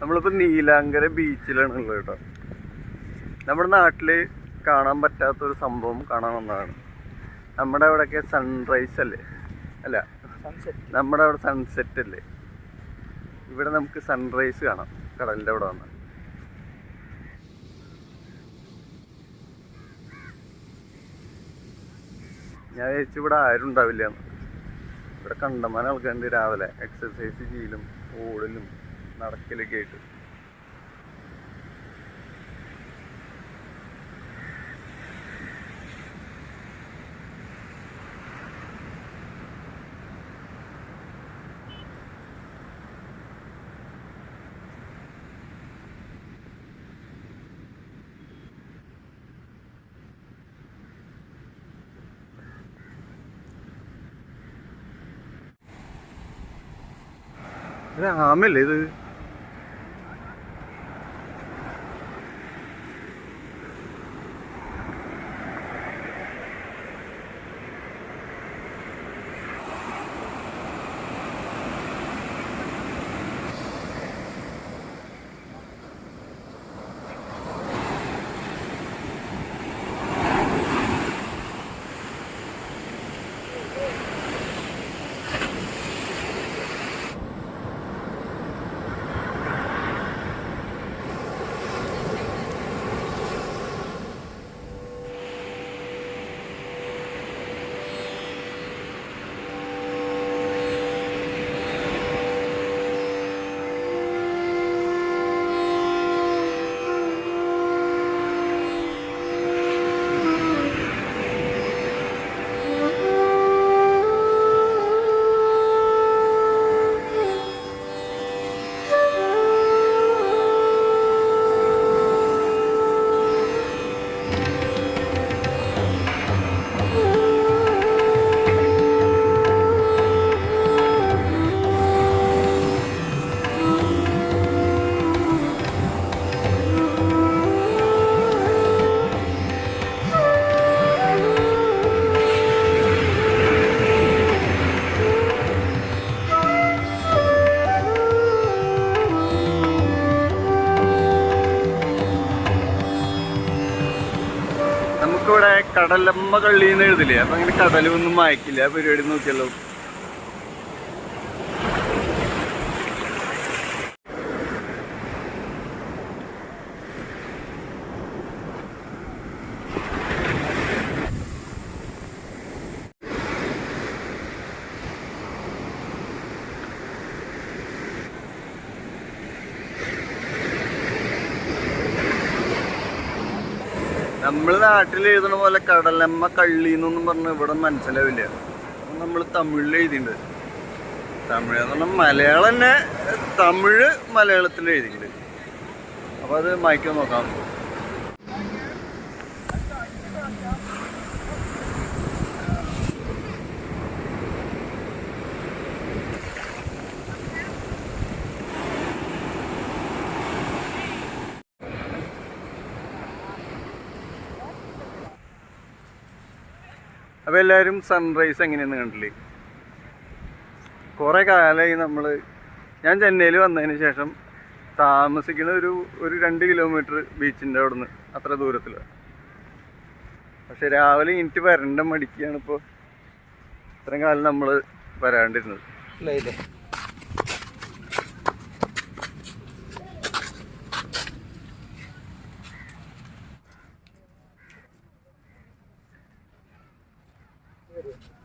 നമ്മളിപ്പോ നീലാങ്കര ബീച്ചിലാണ് ഉള്ളത് കേട്ടോ. നമ്മുടെ നാട്ടിൽ കാണാൻ പറ്റാത്തൊരു സംഭവം കാണാൻ വന്നതാണ്. നമ്മുടെ അവിടെയൊക്കെ സൺറൈസ് അല്ലേ? അല്ല നമ്മുടെ അവിടെ സൺസെറ്റ് അല്ലേ? ഇവിടെ നമുക്ക് സൺറൈസ് കാണാം. കടലിന്റെ അവിടെ വന്നാൽ ഞാൻ ചേച്ചി ഇവിടെ ആരും ഉണ്ടാവില്ല ഇവിടെ കണ്ടമാനം ആൾക്കാരുണ്ട് രാവിലെ. എക്സസൈസ് ചെയ്യലും ഓടലും. നടക്കലൊക്കെ ആയിട്ട് ഇത് ആമല്ലേ ഇത്? കടലമ്മ കള്ളിന്ന് എഴുതില്ലേ? അപ്പൊ അങ്ങനെ കടലൊന്നും മായ്ക്കില്ല. പരിപാടി നോക്കിയല്ലോ നമ്മൾ നാട്ടിൽ എഴുതണ പോലെ കടലമ്മ കള്ളി എന്നൊന്നും പറഞ്ഞ ഇവിടെ മനസ്സിലാവില്ല. നമ്മൾ തമിഴിൽ എഴുതിയിട്ടുണ്ട് തമിഴ് എന്ന് പറഞ്ഞാൽ മലയാളം തന്നെ തമിഴ് മലയാളത്തിൽ എഴുതിയിട്ടുണ്ട് അപ്പോൾ അത് മായ്ക്കാൻ നോക്കാം. അപ്പോൾ എല്ലാവരും സൺറൈസ് എങ്ങനെയെന്ന് കണ്ടില്ലേ? കുറേ കാലമായി നമ്മൾ ഞാൻ ചെന്നൈയിൽ വന്നതിന് ശേഷം താമസിക്കുന്ന ഒരു ഒരു രണ്ട് കിലോമീറ്റർ ബീച്ചിന്റെ അവിടുന്ന് അത്ര ദൂരത്തിൽ പക്ഷെ രാവിലെ എനിക്ക് വരണ്ട മടിക്കുകയാണ് ഇപ്പോൾ ഇത്രയും കാലം നമ്മൾ വരാണ്ടിരുന്നത്. হবে